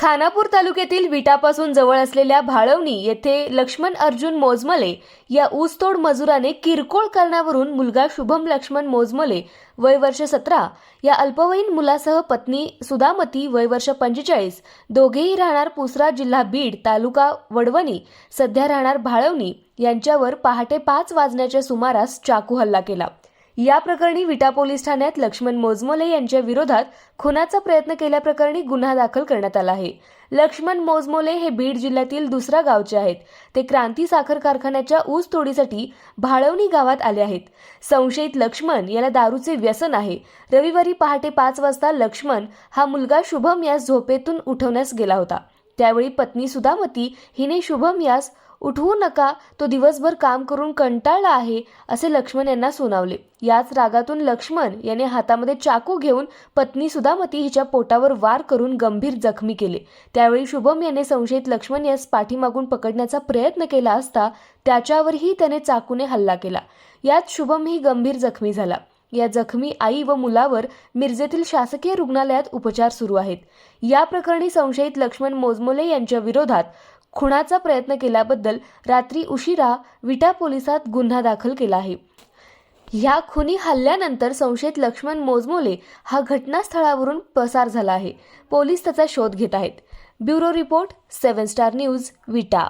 खानापूर तालुक्यातील विटापासून जवळ असलेल्या भाळवणी येथे लक्ष्मण अर्जुन मोजमले या ऊसतोड मजुराने किरकोळ कारणावरून मुलगा शुभम लक्ष्मण मोजमले वय वर्ष सतरा. या अल्पवयीन मुलासह पत्नी सुदामती वय वर्ष पंचेचाळीस. दोघेही राहणार पुसरा जिल्हा बीड तालुका वडवणी. सध्या राहणार भाळवणी. यांच्यावर पहाटे पाच वाजण्याच्या सुमारास चाकू हल्ला केला. या प्रकरणी विटा पोलीस ठाण्यात लक्ष्मण मोजमोले यांच्या विरोधात खुनाचा प्रयत्न केल्याप्रकरणी गुन्हा दाखल करण्यात आला आहे. लक्ष्मण मोजमोले हे बीड जिल्ह्यातील दुसऱ्या गावचे आहेत. ते क्रांती साखर कारखान्याच्या ऊस तोडीसाठी भाळवणी गावात आले आहेत. संशयित लक्ष्मण याला दारूचे व्यसन आहे. रविवारी पहाटे पाच वाजता लक्ष्मण हा मुलगा शुभम यास झोपेतून उठवण्यास गेला होता. त्यावेळी पत्नी सुधामती हिने शुभम यास उठवू नका तो दिवसभर काम करून कंटाळला आहे असे लक्ष्मण यांना सुनावले. याच रागातून लक्ष्मण याने हातामध्ये चाकू घेऊन पत्नी सुधामती हिच्या पोटावर वार करून गंभीर जखमी केले. त्यावेळी शुभम याने संशयित लक्ष्मण यास पाठीमागून पकडण्याचा प्रयत्न केला असता त्याच्यावरही त्याने चाकूने हल्ला केला. यात शुभमही गंभीर जखमी झाला. या जखमी आई व मुलावर मिरजेतील शासकीय रुग्णालयात उपचार सुरू आहेत. या प्रकरणी संशयित लक्ष्मण मोजमोले यांच्या विरोधात खुणाचा प्रयत्न केल्याबद्दल रात्री उशिरा विटा पोलिसात गुन्हा दाखल केला आहे. ह्या खुनी हल्ल्यानंतर संशयित लक्ष्मण मोजमोले हा घटनास्थळावरून पसार झाला आहे. पोलीस त्याचा शोध घेत आहेत. Bureau report seven star news Vita.